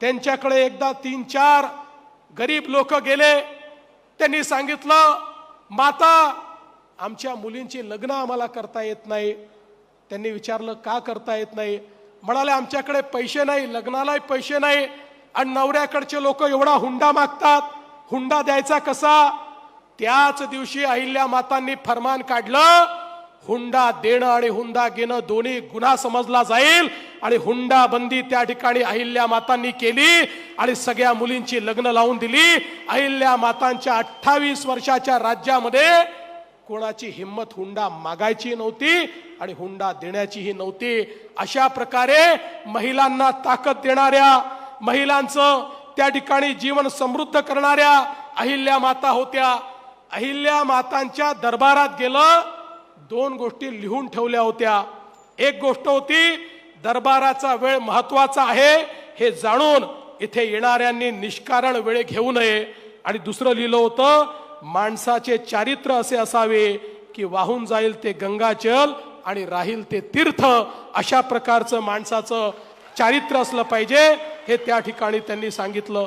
त्यांच्याकडे एकदा तीन चार गरीब लोक गेले. त्यांनी सांगितलं माता आमच्या मुलींची लग्न आम्हाला करता येत नाही. त्यांनी विचारलं का करता येत नाही? म्हणाले आमच्याकडे पैसे नाही लग्नालाही पैसे नाही आणि नवऱ्याकडचे लोक एवढा हुंडा मागतात. हुंडा द्यायचा कसा? त्याच दिवशी अहिल्या मातांनी फरमान काढलं. हुंडा देणं आणि हुंडा घेणं दोन्ही गुन्हा समजला जाईल. आणि हुंडा बंदी त्या ठिकाणी अहिल्या मातांनी केली आणि सगळ्या मुलींची लग्न लावून दिली. अहिल्या मातांच्या अठ्ठावीस वर्षाच्या राज्यामध्ये कोणाची हिंमत हुंडा मागायची नव्हती आणि हुंडा देण्याचीही नव्हती. अशा प्रकारे महिलांना ताकद देणाऱ्या महिलांचं त्या ठिकाणी जीवन समृद्ध करणाऱ्या अहिल्या माता होत्या. अहिल्या मातांच्या दरबारात गेलं दोन गोष्टी लिहून ठेवल्या होत्या. एक गोष्ट होती दरबाराचा वेळ महत्त्वाचा आहे हे जाणून इथे येणाऱ्यांनी निष्कारण वेळ घेऊ नये. आणि दुसरं लिहिलं होतं माणसाचे चारित्र्य असे असावे की वाहून जाईल ते गंगाजल आणि राहील ते तीर्थ. अशा प्रकारचं माणसाचं चारित्र्य असलं पाहिजे हे त्या ठिकाणी त्यांनी सांगितलं.